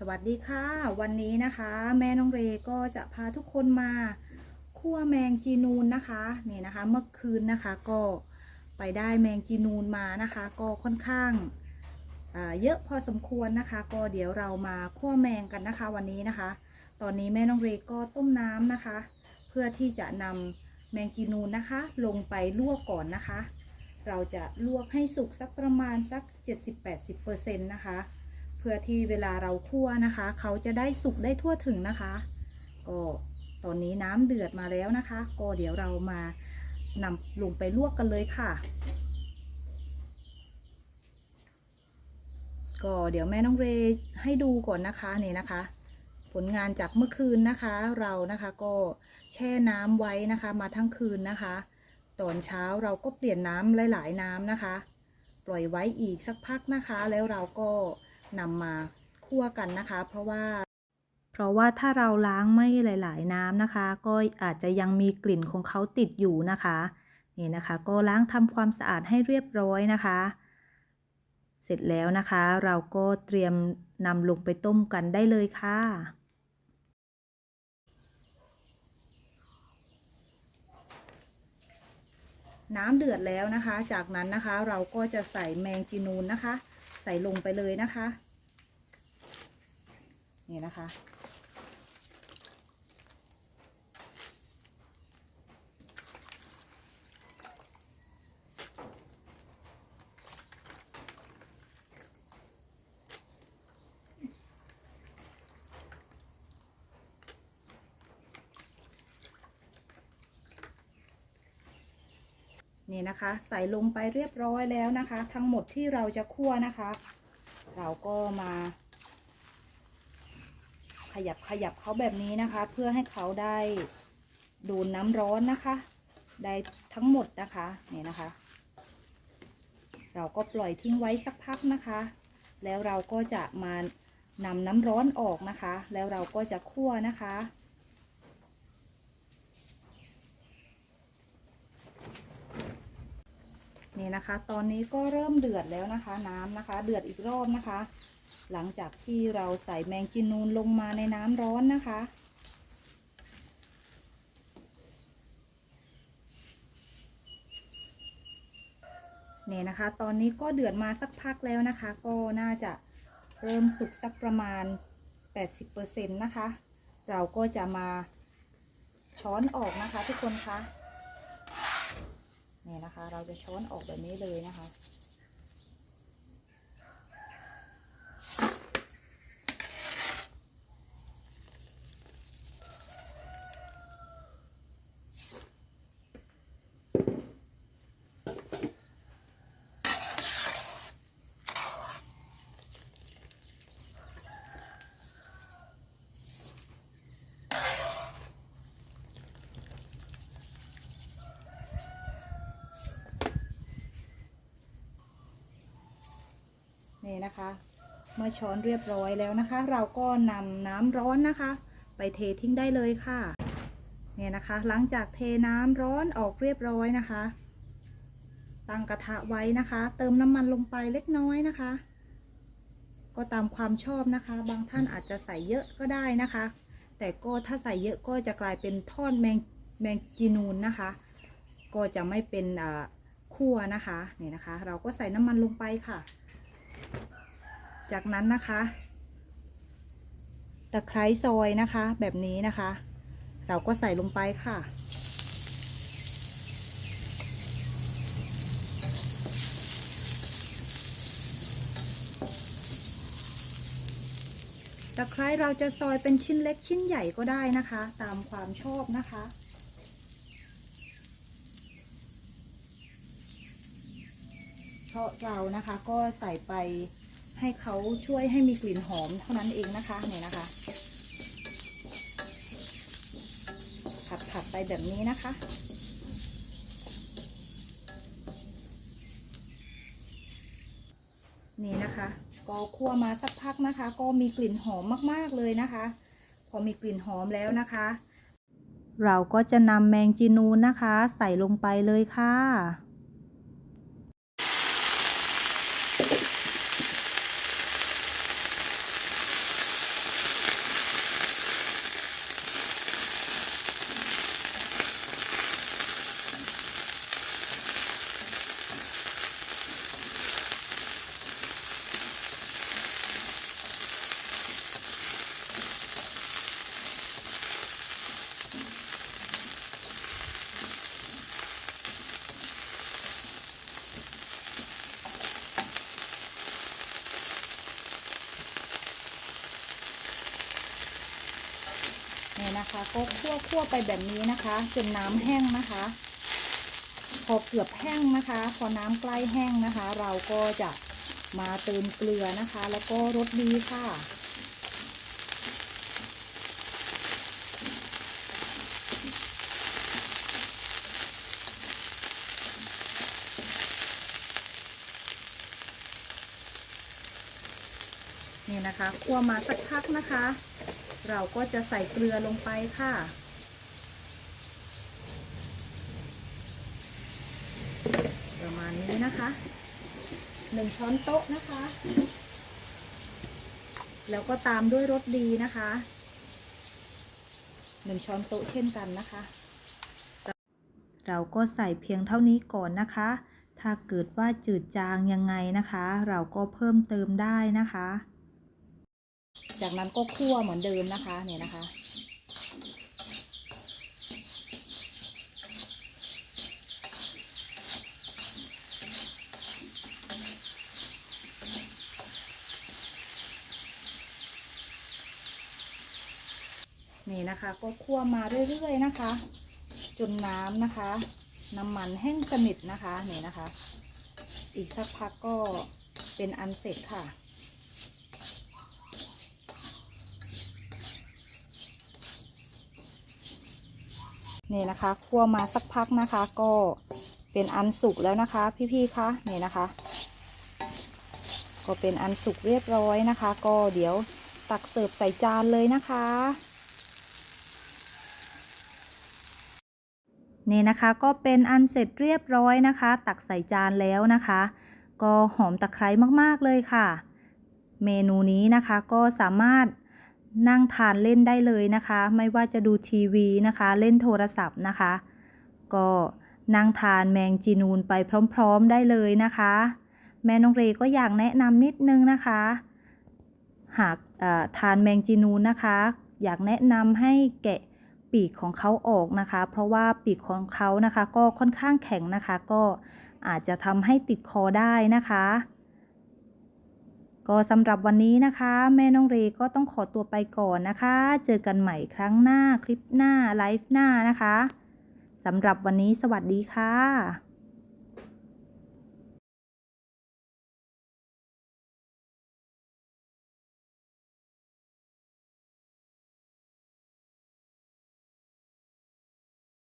สวัสดีค่ะ วันนี้นะคะ แม่น้องเรก็จะพาทุกคนมาคั่วแมงจีนูนนะคะนี่นะคะ เมื่อคืนนะคะก็ไปได้แมงจีนูนมานะคะ ก็ค่อนข้างเยอะพอสมควรนะคะ ก็เดี๋ยวเรามาคั่วแมงกันนะคะ วันนี้นะคะ ตอนนี้แม่น้องเรก็ต้มน้ำนะคะ เพื่อที่จะนำแมงจีนูนนะคะ ลงไปลวกก่อนนะคะ เราจะลวกให้สุกสักประมาณสัก 70-80%นะคะ เพื่อที่เวลาเราคั่วนะคะ เขาจะได้สุกได้ทั่วถึงนะคะ ก็ตอนนี้น้ำเดือดมาแล้วนะคะ ก็เดี๋ยวเรามานำลงไปลวกกันเลยค่ะ ก็เดี๋ยวแม่น้องเรย์ให้ดูก่อนนะคะนี่นะคะ ผลงานจากเมื่อคืนนะคะ เรานะคะก็แช่น้ำไว้นะคะ มาทั้งคืนนะคะ ตอนเช้าเราก็เปลี่ยนน้ำหลาย ๆ น้ำนะคะ ปล่อยไว้อีกสักพักนะคะ แล้วเราก็ นำมาคั่วกันนะคะ เพราะว่า เพราะว่าถ้าเราล้างไม่หลาย ๆ น้ำนะคะ ก็อาจจะยังมีกลิ่นของเขาติดอยู่นะคะนี่นะคะ ก็ล้างทำความสะอาดให้เรียบร้อยนะคะ เสร็จแล้วนะคะ เราก็เตรียมนำลงไปต้มกันได้เลยค่ะน้ำเดือดแล้วนะคะ จากนั้นนะคะเราก็จะใส่แมงจีนูนนะคะ ใส่ลงไปเลยนะคะ นี่นะคะ นี่นะคะ ใส่ลงไปเรียบร้อยแล้วนะคะ ทั้งหมดที่เราจะคั่วนะคะ เราก็มา ขยับขยับเขาแบบนี้นะคะ เพื่อให้เขาได้โดนน้ำร้อนนะคะ ได้ทั้งหมดนะคะนี่นะคะ เราก็ปล่อยทิ้งไว้สักพักนะคะ แล้วเราก็จะมานำน้ำร้อนออกนะคะ แล้วเราก็จะคั่วนะคะ นะคะ ตอนนี้ก็เริ่มเดือดแล้วนะคะ น้ำนะคะ เดือดอีกรอบนะคะ หลังจากที่เราใส่แมงจีนูนลงมาในน้ำร้อนนะคะ เนี่ยนะคะ ตอนนี้ก็เดือดมาสักพักแล้วนะคะ ก็น่าจะเริ่มสุกสักประมาณ 80%นะคะ เราก็จะมาช้อนออกนะคะทุกคนคะ นะคะ เราจะช้อนออกแบบนี้เลยนะคะ นี่นะคะเมื่อช้อนเรียบร้อยแล้วนะคะ เราก็นำน้ำร้อนนะคะ ไปเททิ้งได้เลยค่ะเนี่ยนะคะ หลังจากเทน้ำร้อนออกเรียบร้อยนะคะ ตั้งกระทะไว้นะคะ เติมน้ำมันลงไปเล็กน้อยนะคะ ก็ตามความชอบนะคะ บางท่านอาจจะใส่เยอะก็ได้นะคะ แต่ก็ถ้าใส่เยอะก็จะกลายเป็นทอดแมงแมงจีนูนนะคะ ก็จะไม่เป็นอ่าคั่วนะคะนี่นะคะ เราก็ใส่น้ำมันลงไปค่ะ จากนั้นนะคะตะไคร้ซอยนะคะ แบบนี้นะคะ เราก็ใส่ลงไปค่ะ ตะไคร้เราจะซอยเป็นชิ้นเล็กชิ้นใหญ่ก็ได้นะคะ ตามความชอบนะคะ เราะเรานะคะ ก็ใส่ไปให้เขาช่วยให้มีกลิ่นหอมเท่านั้นเองนะคะเนี่ยนะคะ ผัดผัดไปแบบนี้นะคะ นี่นะคะ ก็คั่วมาสักพักนะคะ ก็มีกลิ่นหอมมากๆเลยนะคะ พอมีกลิ่นหอมแล้วนะคะ เราก็จะนำแมงจีนูนนะคะ ใส่ลงไปเลยค่ะ นี่ยนะคะ ก็คั่วคั่วไปแบบนี้นะคะจนน้ำแห้งนะคะ พอเกือบแห้งนะคะ พอน้ำใกล้แห้งนะคะ เราก็จะมาเติมเกลือนะคะ แล้วก็รสดีค่ะนี่นะคะคั่วมาสักพักนะคะ เราก็จะใส่เกลือลงไปค่ะ ประมาณนี้นะคะหนึ่งช้อนโต๊ะนะคะ แล้วก็ตามด้วยรสดีนะคะหนึ่งช้อนโต๊ะเช่นกันนะคะ เราก็ใส่เพียงเท่านี้ก่อนนะคะ ถ้าเกิดว่าจืดจางยังไงนะคะ เราก็เพิ่มเติมได้นะคะ จากนั้นก็คั่วเหมือนเดิมนะคะเนี่ยนะคะ นี่นะคะก็คั่วมาเรื่อยๆนะคะ จนน้ำนะคะ น้ำมันแห้งสนิทนะคะนี่นะคะ อีกสักพักก็เป็นอันเสร็จค่ะ นี่นะคะคั่วมาสักพักนะคะ ก็เป็นอันสุกแล้วนะคะ พี่ๆคะนี่นะคะ ก็เป็นอันสุกเรียบร้อยนะคะ ก็เดี๋ยวตักเสิร์ฟใส่จานเลยนะคะนี่นะคะก็เป็นอันเสร็จเรียบร้อยนะคะ ตักใส่จานแล้วนะคะ ก็หอมตะไคร้มากๆเลยค่ะ เมนูนี้นะคะก็สามารถ นั่งทานเล่นได้เลยนะคะ ไม่ว่าจะดูทีวีนะคะ เล่นโทรศัพท์นะคะ ก็นั่งทานแมงจีนูนไปพร้อม ๆ ได้เลยนะคะ แม่น้องเรก็อยากแนะนำนิดนึงนะคะ หากเอ่อทานแมงจีนูนนะคะ อยากแนะนำให้แกะปีกของเขาออกนะคะ เพราะว่าปีกของเขานะคะ ก็ค่อนข้างแข็งนะคะ ก็อาจจะทำให้ติดคอได้นะคะ ก็สำหรับวันนี้นะคะ แม่น้องเรก็ต้องขอตัวไปก่อนนะคะ เจอกันใหม่ครั้งหน้าคลิปหน้าไลฟ์หน้านะคะสำหรับวันนี้สวัสดีค่ะ